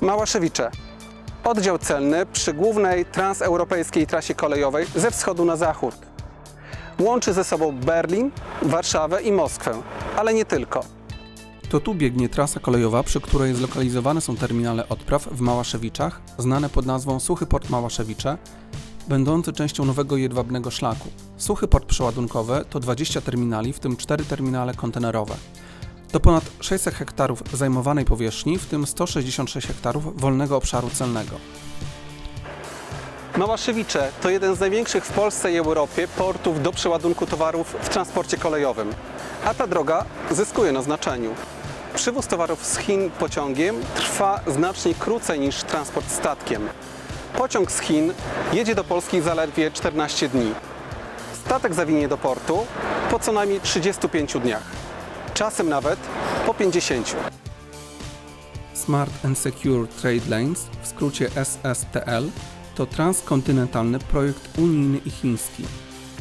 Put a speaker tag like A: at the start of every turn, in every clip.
A: Małaszewicze. Oddział celny przy głównej transeuropejskiej trasie kolejowej ze wschodu na zachód. Łączy ze sobą Berlin, Warszawę i Moskwę, ale nie tylko. To tu biegnie trasa kolejowa, przy której zlokalizowane są terminale odpraw w Małaszewiczach, znane pod nazwą Suchy Port Małaszewicze, będący częścią nowego jedwabnego szlaku. Suchy port przeładunkowy to 20 terminali, w tym 4 terminale kontenerowe. To ponad 600 hektarów zajmowanej powierzchni, w tym 166 hektarów wolnego obszaru celnego. Małaszewicze to jeden z największych w Polsce i Europie portów do przeładunku towarów w transporcie kolejowym, a ta droga zyskuje na znaczeniu. Przywóz towarów z Chin pociągiem trwa znacznie krócej niż transport statkiem. Pociąg z Chin jedzie do Polski zaledwie 14 dni. Statek zawinie do portu po co najmniej 35 dniach, czasem nawet po 50. Smart and Secure Trade Lanes, w skrócie SSTL, to transkontynentalny projekt unijny i chiński.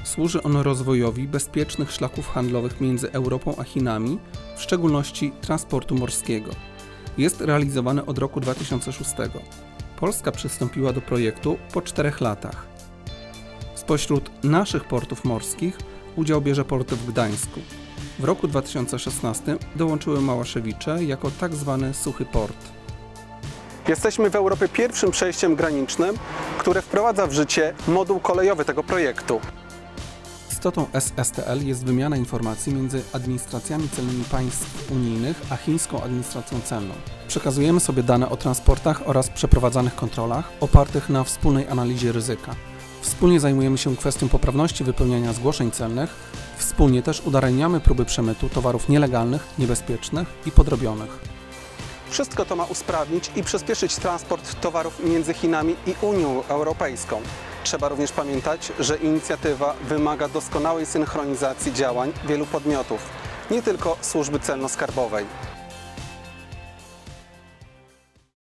A: Służy on rozwojowi bezpiecznych szlaków handlowych między Europą a Chinami, w szczególności transportu morskiego. Jest realizowany od roku 2006. Polska przystąpiła do projektu po czterech latach. Spośród naszych portów morskich udział bierze port w Gdańsku. W roku 2016 dołączyły Małaszewicze jako tak zwany suchy port. Jesteśmy w Europie pierwszym przejściem granicznym, które wprowadza w życie moduł kolejowy tego projektu. Istotą SSTL jest wymiana informacji między administracjami celnymi państw unijnych a chińską administracją celną. Przekazujemy sobie dane o transportach oraz przeprowadzanych kontrolach opartych na wspólnej analizie ryzyka. Wspólnie zajmujemy się kwestią poprawności wypełniania zgłoszeń celnych, wspólnie też udaremniamy próby przemytu towarów nielegalnych, niebezpiecznych i podrobionych. Wszystko to ma usprawnić i przyspieszyć transport towarów między Chinami i Unią Europejską. Trzeba również pamiętać, że inicjatywa wymaga doskonałej synchronizacji działań wielu podmiotów, nie tylko służby celno-skarbowej.